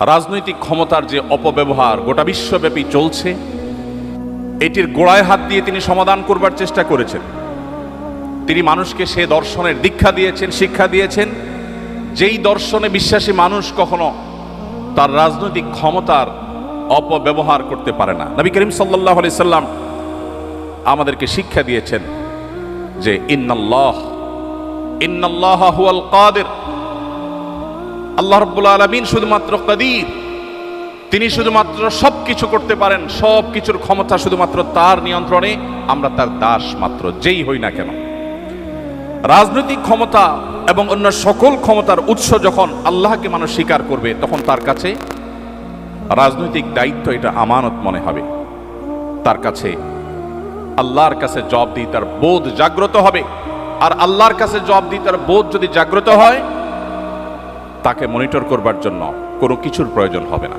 রাজনৈতিক ক্ষমতার যে অপব্যবহার গোটা বিশ্বব্যাপী চলছে, এটির গোড়ায় হাত দিয়ে তিনি সমাধান করবার চেষ্টা করেছেন। তিনি মানুষকে সে দর্শনের দীক্ষা দিয়েছেন, শিক্ষা দিয়েছেন। যেই দর্শনে বিশ্বাসী মানুষ কখনো তার রাজনৈতিক ক্ষমতার অপব্যবহার করতে পারে না। নবী করিম সাল্লাহ আলি সাল্লাম আমাদেরকে শিক্ষা দিয়েছেন যে, ইন্নাল্লাহ ইন্নাল্লাহ হুয়াল কাদের। আল্লাহ রব্বুল আলমিন শুধুমাত্র কাদির। তিনি শুধুমাত্র সব কিছু করতে পারেন সব কিছুর ক্ষমতা শুধুমাত্র তার নিয়ন্ত্রণে, আমরা তার দাস মাত্র, যেই হই না কেন। রাজনৈতিক ক্ষমতা এবং অন্য সকল ক্ষমতার উৎস যখন আল্লাহকে মানুষ স্বীকার করবে, তখন তার কাছে রাজনৈতিক দায়িত্ব এটা আমানত মনে হবে। তার কাছে আল্লাহর কাছে জব দিই তার বোধ জাগ্রত হবে। আর আল্লাহর কাছে জব দিই তার বোধ যদি জাগ্রত হয় তাকে মনিটর করবার জন্য কোনো কিছুর প্রয়োজন হবে না।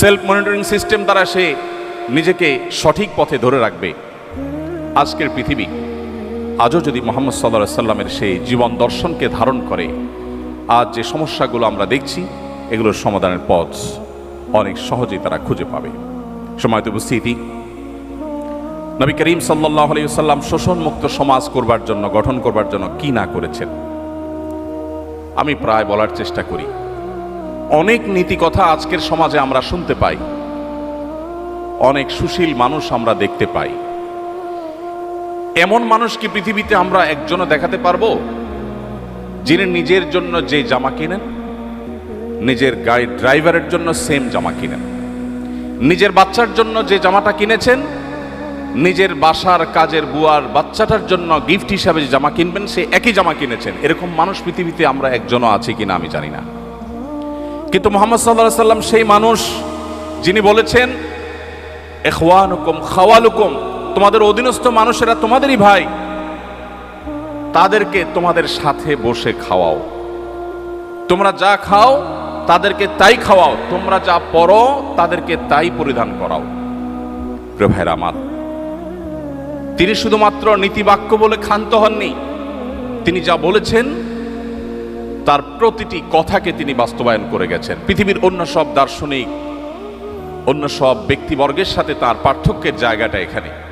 সেলফ মনিটরিং সিস্টেম দ্বারা সে নিজেকে সঠিক পথে ধরে রাখবে। আজকের পৃথিবী আজও যদি মোহাম্মদ সাল্লাহ সাল্লামের সেই জীবন দর্শনকে ধারণ করে, আজ যে সমস্যাগুলো আমরা দেখছি, এগুলোর সমাধানের পথ অনেক সহজেই তারা খুঁজে পাবে। সময় উপস্থিতি নবী করিম সাল্লাহ আলাইসাল্লাম শোষণমুক্ত সমাজ করবার জন্য, গঠন করবার জন্য কি না করেছেন? আমি প্রায় বলার চেষ্টা করি। অনেক নীতি কথা আজকের সমাজে আমরা শুনতে পাই। অনেক সুশীল মানুষ আমরা দেখতে পাই। এমন মানুষ কি পৃথিবীতে আমরা একজনও দেখাতে পারব? যিনি নিজের জন্য যে জামা কিনেন, নিজের গাড়ির ড্রাইভারের জন্য সেম জামা কিনেন, নিজের বাচ্চার জন্য যে জামাটা কিনেছেন নিজের বাসার কাজের বুয়ার বাচ্চাটার জন্য গিফট হিসাবে যে জামা কিনবেন, সে একই জামা কিনেছেন। এরকম মানুষ পৃথিবীতে আমরা একজনও আছি কিনা আমি জানি না। কিন্তু মোহাম্মদ সাল্লাহ সাল্লাম সেই মানুষ যিনি বলেছেন এখওয়ানুকুম খাওয়ালুকুম, তোমাদের অধীনস্থ মানুষেরা তোমাদেরই ভাই, তাদেরকে তোমাদের সাথে বসে খাওয়াও। তোমরা যা খাও, তাদেরকে তাই খাওয়াও, তোমরা যা পরো, তাদেরকে তাই পরিধান করাও। প্রিয় ভাইরা আমার তিনি শুধুমাত্র নীতিবাক্য বলে ক্ষান্ত হননি। তিনি যা বলেছেন, তার প্রতিটি কথাকে তিনি বাস্তবায়ন করে গেছেন। পৃথিবীর অন্য সব দার্শনিক, অন্য সব ব্যক্তিবর্গের সাথে তার পার্থক্যের জায়গাটা এখানে।